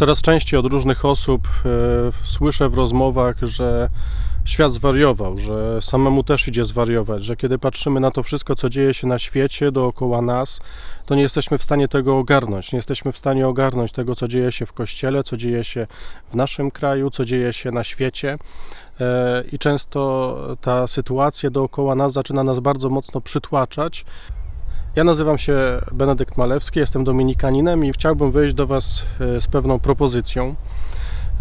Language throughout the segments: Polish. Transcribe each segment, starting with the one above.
Coraz częściej od różnych osób e, słyszę w rozmowach, że świat zwariował, że samemu też idzie zwariować, że kiedy patrzymy na to wszystko, co dzieje się na świecie dookoła nas, to nie jesteśmy w stanie tego ogarnąć. Nie jesteśmy w stanie ogarnąć tego, co dzieje się w kościele, co dzieje się w naszym kraju, co dzieje się na świecie. E, I często ta sytuacja dookoła nas zaczyna nas bardzo mocno przytłaczać. Ja nazywam się Benedykt Malewski, jestem dominikaninem i chciałbym wyjść do Was e, z pewną propozycją.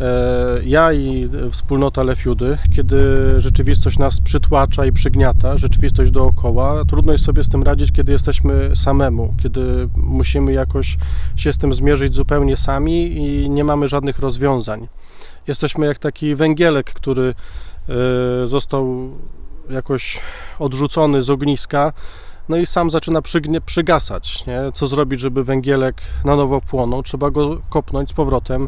E, Ja i wspólnota Lefiudy, kiedy rzeczywistość nas przytłacza i przygniata, rzeczywistość dookoła, trudno jest sobie z tym radzić, kiedy jesteśmy samemu, kiedy musimy jakoś się z tym zmierzyć zupełnie sami i nie mamy żadnych rozwiązań. Jesteśmy jak taki węgielek, który e, został jakoś odrzucony z ogniska, no i sam zaczyna przygnie, przygasać. Nie? Co zrobić, żeby węgielek na nowo płonął? Trzeba go kopnąć z powrotem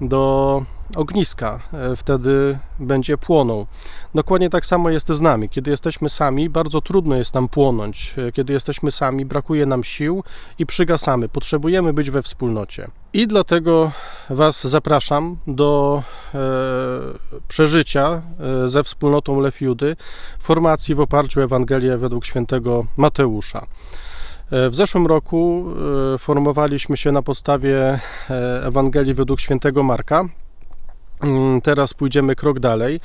do ogniska. E, Wtedy będzie płonął. Dokładnie tak samo jest z nami. Kiedy jesteśmy sami, bardzo trudno jest nam płonąć. E, Kiedy jesteśmy sami, brakuje nam sił i przygasamy. Potrzebujemy być we wspólnocie. I dlatego Was zapraszam do e, przeżycia e, ze wspólnotą Lefiudy formacji w oparciu o Ewangelię według świętego Mateusza. E, W zeszłym roku e, formowaliśmy się na podstawie e, Ewangelii według świętego Marka. Mm, Teraz pójdziemy krok dalej.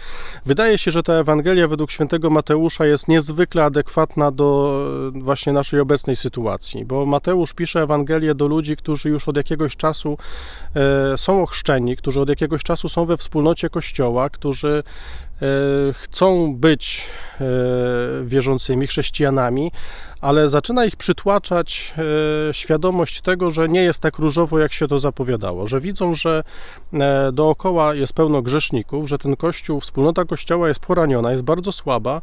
Wydaje się, że ta Ewangelia według świętego Mateusza jest niezwykle adekwatna do właśnie naszej obecnej sytuacji, bo Mateusz pisze Ewangelię do ludzi, którzy już od jakiegoś czasu są ochrzczeni, którzy od jakiegoś czasu są we wspólnocie Kościoła, którzy chcą być e, wierzącymi chrześcijanami, ale zaczyna ich przytłaczać e, świadomość tego, że nie jest tak różowo, jak się to zapowiadało, że widzą, że e, dookoła jest pełno grzeszników, że ten kościół, wspólnota kościoła jest poraniona, jest bardzo słaba,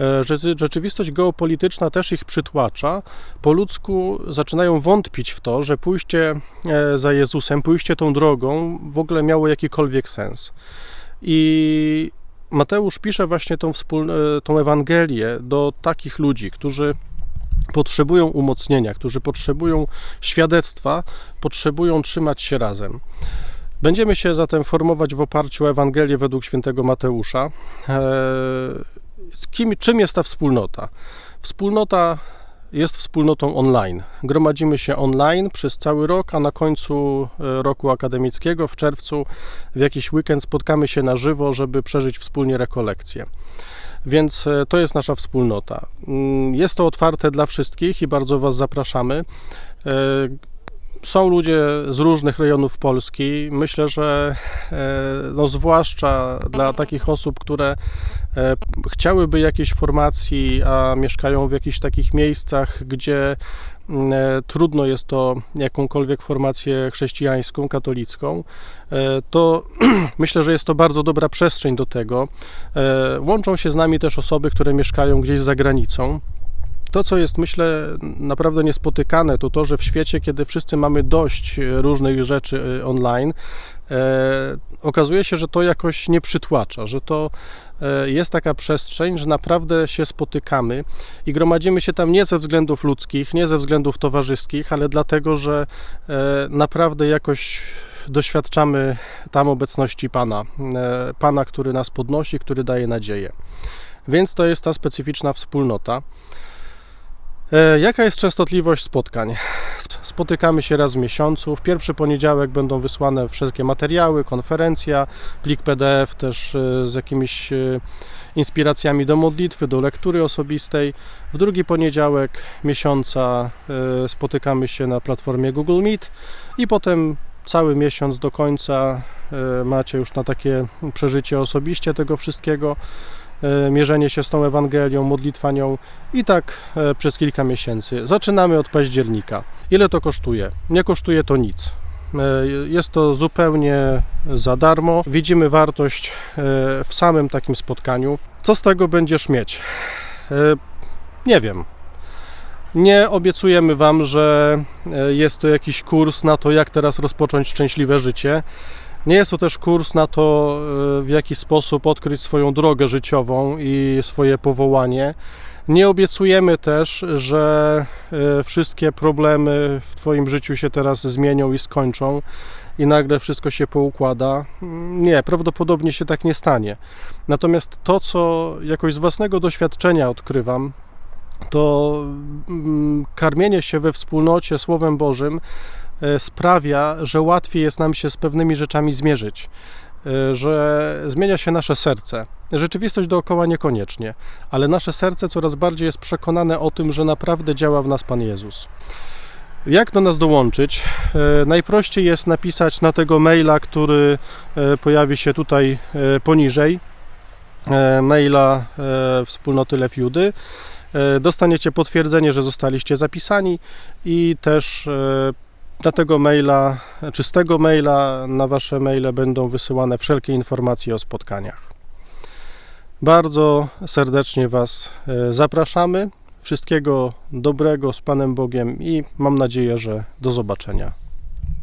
e, że rzeczywistość geopolityczna też ich przytłacza. Po ludzku zaczynają wątpić w to, że pójście e, za Jezusem, pójście tą drogą w ogóle miało jakikolwiek sens. I Mateusz pisze właśnie tą, wspól... e, tą Ewangelię do takich ludzi, którzy potrzebują umocnienia, którzy potrzebują świadectwa, potrzebują trzymać się razem. Będziemy się zatem formować w oparciu o Ewangelię według świętego Mateusza. E, Kim, czym jest ta wspólnota? Wspólnota jest wspólnotą online. Gromadzimy się online przez cały rok, a na końcu e, roku akademickiego, w czerwcu, w jakiś weekend spotkamy się na żywo, żeby przeżyć wspólnie rekolekcje. Więc e, to jest nasza wspólnota. Mm, Jest to otwarte dla wszystkich i bardzo Was zapraszamy. Są ludzie z różnych rejonów Polski. Myślę, że e, no, zwłaszcza dla takich osób, które e, chciałyby jakiejś formacji, a mieszkają w jakichś takich miejscach, gdzie mm, e, trudno jest to jakąkolwiek formację chrześcijańską, katolicką, to myślę, że jest to bardzo dobra przestrzeń do tego. Łączą się z nami też osoby, które mieszkają gdzieś za granicą. To, co jest, myślę, naprawdę niespotykane, to to, że w świecie, kiedy wszyscy mamy dość e, różnych rzeczy e, online, e, okazuje się, że to jakoś nie przytłacza, że to jest taka przestrzeń, że naprawdę się spotykamy i gromadzimy się tam nie ze względów ludzkich, nie ze względów towarzyskich, ale dlatego, że naprawdę jakoś doświadczamy tam obecności Pana. Pana, który nas podnosi, który daje nadzieję. Więc to jest ta specyficzna wspólnota. E, Jaka jest częstotliwość spotkań? Sp- Spotykamy się raz w miesiącu. W pierwszy poniedziałek będą wysłane wszelkie materiały, konferencja, plik PDF też e, z jakimiś e, inspiracjami do modlitwy, do lektury osobistej. W drugi poniedziałek miesiąca spotykamy się na platformie Google Meet i potem cały miesiąc do końca macie już na takie przeżycie osobiście tego wszystkiego, mierzenie się z tą Ewangelią, modlitwa nią i tak e, przez kilka miesięcy. Zaczynamy od października. Ile to kosztuje? Nie kosztuje to nic. E, Jest to zupełnie za darmo. Widzimy wartość e, w samym takim spotkaniu. Co z tego będziesz mieć? E, Nie wiem. Nie obiecujemy Wam, że e, jest to jakiś kurs na to, jak teraz rozpocząć szczęśliwe życie. Nie jest to też kurs na to, e, w jaki sposób odkryć swoją drogę życiową i swoje powołanie. Nie obiecujemy też, że e, wszystkie problemy w Twoim życiu się teraz zmienią i skończą. i nagle wszystko się poukłada. Nie, prawdopodobnie się tak nie stanie. Natomiast to, co jakoś z własnego doświadczenia odkrywam, to mm, karmienie się we wspólnocie Słowem Bożym sprawia, że łatwiej jest nam się z pewnymi rzeczami zmierzyć, e, że zmienia się nasze serce. Rzeczywistość dookoła niekoniecznie, ale nasze serce coraz bardziej jest przekonane o tym, że naprawdę działa w nas Pan Jezus. Jak do nas dołączyć? E, Najprościej jest napisać na tego maila, który e, pojawi się tutaj e, poniżej, e, maila e, wspólnoty Lefiudy. E, Dostaniecie potwierdzenie, że zostaliście zapisani i też e, na tego maila, czy z tego maila na Wasze maile będą wysyłane wszelkie informacje o spotkaniach. Bardzo serdecznie Was e, zapraszamy. Wszystkiego dobrego z Panem Bogiem i mam nadzieję, że do zobaczenia.